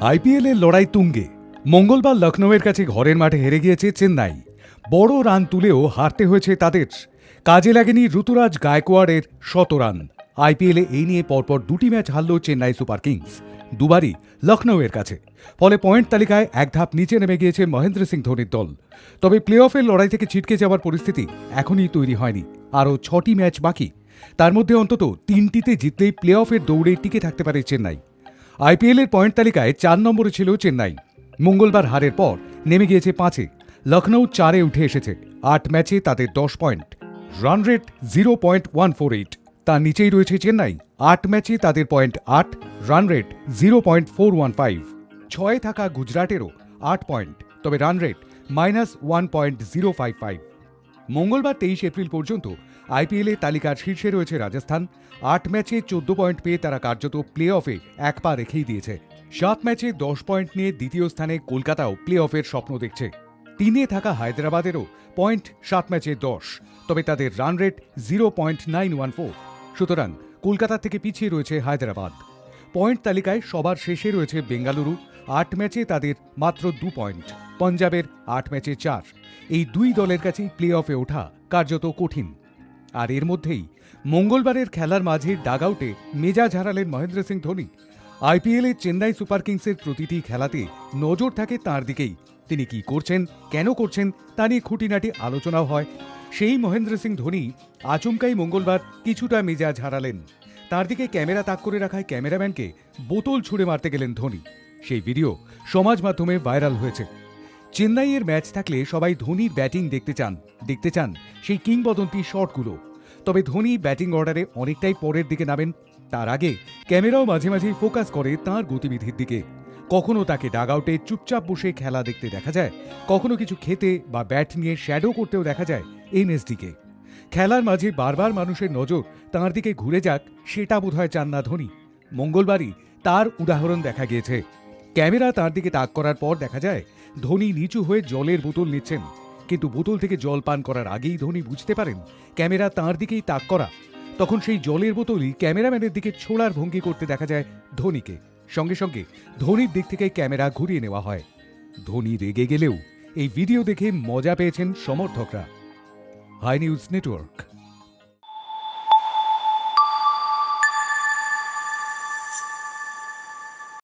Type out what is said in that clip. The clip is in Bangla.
আইপিএলের লড়াই তুঙ্গে। মঙ্গলবার লখনৌয়ের কাছে ঘরের মাঠে হেরে গিয়েছে চেন্নাই। বড় রান তুলেও হারতে হয়েছে তাদের। কাজে লাগেনি ঋতুরাজ গায়কোয়াড়ের শত রান। আইপিএলে এই নিয়ে পরপর দুটি ম্যাচ হারল চেন্নাই সুপার কিংস। দুবারই লখনৌয়ের কাছে। ফলে পয়েন্ট তালিকায় এক ধাপ নিচে নেমে গিয়েছে মহেন্দ্র সিং ধোনির দল। তবে প্লে অফের লড়াই থেকে ছিটকে যাওয়ার পরিস্থিতি এখনই তৈরি হয়নি। আরও ছটি ম্যাচ বাকি। তার মধ্যে অন্তত তিনটিতে জিতলেই প্লে অফের দৌড়ে টিকে থাকতে পারে চেন্নাই। আইপিএলের পয়েন্ট তালিকায় চার নম্বরে ছিল চেন্নাই। মঙ্গলবার হারের পর নেমে গিয়েছে পাঁচে। লখনৌ চারে উঠে এসেছে। আট ম্যাচে তাদের দশ point. Run rate zero point one four eight. তার নিচেই রয়েছে চেন্নাই। আট ম্যাচে তাদের পয়েন্ট আট, run rate zero point four one five. ছয়ে থাকা গুজরাটেরও আট পয়েন্ট, তবে run rate minus one point zero five five. মঙ্গলবার তেইশ এপ্রিল পর্যন্ত আইপিএলে তালিকার শীর্ষে রয়েছে রাজস্থান। আট ম্যাচে চোদ্দ পয়েন্ট পেয়ে তারা কার্যত প্লে অফে এক পা রেখেই দিয়েছে। সাত ম্যাচে দশ পয়েন্ট নিয়ে দ্বিতীয় স্থানে কলকাতাও প্লে অফের স্বপ্ন দেখছে। তিনে থাকা হায়দ্রাবাদেরও পয়েন্ট, সাত ম্যাচে দশ, তবে তাদের run rate zero point nine one four. সুতরাং কলকাতা থেকে পিছিয়ে রয়েছে হায়দ্রাবাদ। পয়েন্ট তালিকায় সবার শেষে রয়েছে বেঙ্গালুরু। আট ম্যাচে তাদের মাত্র দু পয়েন্ট। পঞ্জাবের আট ম্যাচে চার। এই দুই দলের কাছেই প্লে অফে ওঠা কার্যত কঠিন। আর এর মধ্যেই মঙ্গলবারের খেলার মাঝে ডাগআউটে মেজাজ হারালেন মহেন্দ্র সিং ধোনি। আইপিএলে চেন্নাই সুপার কিংসের প্রতিটি খেলাতে নজর থাকে তার দিকেই। তিনি কি করছেন, কেন করছেন, তা নিয়ে খুঁটিনাটি আলোচনাও হয়। সেই মহেন্দ্র সিং ধোনি আচমকাই মঙ্গলবার কিছুটা মেজাজ হারালেন। তার দিকে ক্যামেরা তাক করে রাখায় ক্যামেরাম্যানকে বোতল ছুঁড়ে মারতে গেলেন ধোনি। সেই ভিডিও সমাজ মাধ্যমে ভাইরাল হয়েছে। চেন্নাইয়ের ম্যাচ থাকলে সবাই ধোনির ব্যাটিং দেখতে চান। দেখতে চান সেই কিংবদন্তি শটগুলো। তবে ধোনি ব্যাটিং অর্ডারে অনেকটাই পরের দিকে নামেন। তার আগে ক্যামেরাও মাঝে মাঝেই ফোকাস করে তার গতিবিধির দিকে। কখনো তাকে ডাগআউটে চুপচাপ বসে খেলা দেখতে দেখা যায়, কখনো কিছু খেতে বা ব্যাট নিয়ে শ্যাডো করতেও দেখা যায় এনএসডিকে। খেলার মাঝে বারবার মানুষের নজর তাঁর দিকে ঘুরে যাক, সেটা বোধহয় চান না ধোনি। মঙ্গলবারই তার উদাহরণ দেখা গিয়েছে। ক্যামেরা তার দিকে তাক করার পর দেখা যায় ধোনি নিচু হয়ে জলের বোতল নিচ্ছেন। কিন্তু বোতল থেকে জল পান করার আগেই ধোনি বুঝতে পারেন, ক্যামেরা তার দিকেই তাক করা। তখন সেই জলের বোতলই ক্যামেরাম্যানের দিকে ছোড়ার ভঙ্গি করতে দেখা যায় ধোনিকে। সঙ্গে সঙ্গে ধোনির দিক থেকে ক্যামেরা ঘুরিয়ে নেওয়া হয়। ধোনি রেগে গেলেও এই ভিডিও দেখে মজা পেয়েছেন সমর্থকরা। Hi News Network.